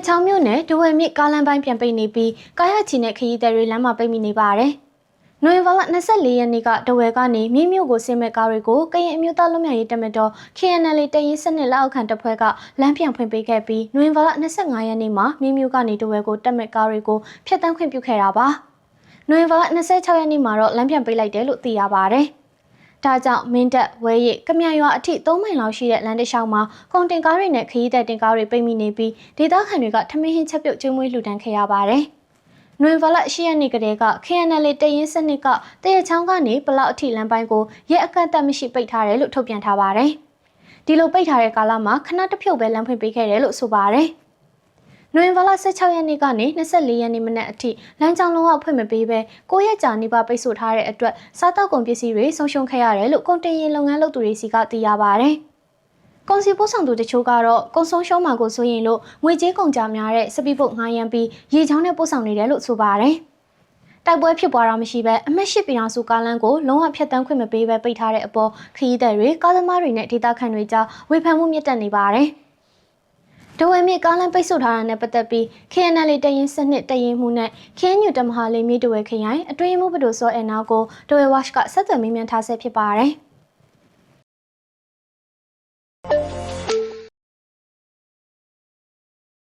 ရချောင်းမြို့နယ်ဒဝယ်မြစ်ကားလမ်းပိုင်းပြန်ပိတ်နေပြီးကားရချီနဲ့ခရီးသည်တွေလမ်းမှာပိတ်မိနေပါတယ်။နိုဝင်ဘာလ24ရက်နေ့ကဒဝယ်ကနေမြင်းမြို့ကိုဆင်းမဲ့ကားတွေကိုကရင်အမျိုးသားလွတ်မြောက်ရေးတပ်မတော် KNL တရင်စနစ်လက်အောက်ခံတပ်ဖွဲ့ကလမ်းပြန်ဖွင့်ပေးခဲ့ပြီးနိုဝင်ဘာလ25ရက်နေ့မှာမြင်းမြို့ကနေဒဝယ်ကိုတပ်မဲ့ကားတွေကိုဖျက်ဆီးခွင့်ပြုခဲ့တာပါ။နိုဝင်ဘာလ26ရက်နေ့မှာတော့လမ်းပြန်ပိတ်လိုက်တယ်လို့သိရပါတယ်။ ဒါကြောင့်မင်းတပ်ဝဲရိပ်ကမြရွာအထိ3မိုင်လောက်ရှိတဲ့လမ်းတစ်လျှောက်မှာကုန်တင်ကားတွေနဲ့ခရီးသည်တင်ကားတွေပိတ်မိနေပြီးဒေသခံတွေကထမင်းဟင်းချက်ပြုတ်ကျွေးမွေးလှူဒန်းခဲ့ရပါတယ်။နွေဗလာ10ရက်နေ့ကတည်းက KNL တရင်စနစ်ကတရချောင်းကနေပလောက်အထိလမ်းပိုင်းကိုရဲအကန့်အသတ်မရှိပိတ်ထားတယ်လို့ထုတ်ပြန်ထားပါတယ်။ဒီလိုပိတ်ထားတဲ့ကာလမှာခဏတစ်ဖြုတ်ပဲလမ်းဖွင့်ပေးခဲ့တယ်လို့ဆိုပါတယ်။ နိုဝင်ဘာလ16ရက်နေ့ကနေ24ရက်နေ့မနက်အထိလမ်းကြောင်းလုံးဝဖွင့်မပေးဘဲ9ရက်ကြာနေပါပိတ်ဆို့ထားတဲ့အတွက်စားတောက်ကုန်ပစ္စည်းတွေဆုံးရှုံးခဲ့ရတယ်လို့ကုန်တင်ရင်လုပ်ငန်းလုပ်သူတွေစီကသိရပါဗျ။ကုန်စီပို့ဆောင်သူတချို့ကတော့ကုန်ဆုံးရှုံးမှာကိုစိုးရင်လို့ငွေကြေးကုန်ကြများတဲ့စပီပုတ်ငှားရမ်းပြီးရေချောင်းနဲ့ပို့ဆောင်နေတယ်လို့ဆိုပါတယ်။တိုက်ပွဲဖြစ်ပွားတာမရှိဘဲအမက်ရှိပြည်အောင်စုကားလမ်းကိုလုံးဝဖျက်ဆီးခွင့်မပေးဘဲပိတ်ထားတဲ့အပေါ်ခရီးသည်တွေကားသမားတွေနဲ့ဒေသခံတွေကြားဝေဖန်မှုမြင့်တက်နေပါတယ်။ ဒဝဲမြေကားလမ်းပိတ်ဆို့ထားတာနဲ့ပတ်သက်ပြီး KNL တရင်စနစ်တရင်မှုနဲ့ KNU တမဟာလေးမြေဒဝဲခရိုင်အတွင်းမှုဘဒိုစောအဲနာကိုဒဝဲဝါ့ရှ်ကဆက်သွယ်မေးမြန်းထားဆဲဖြစ်ပါတယ်။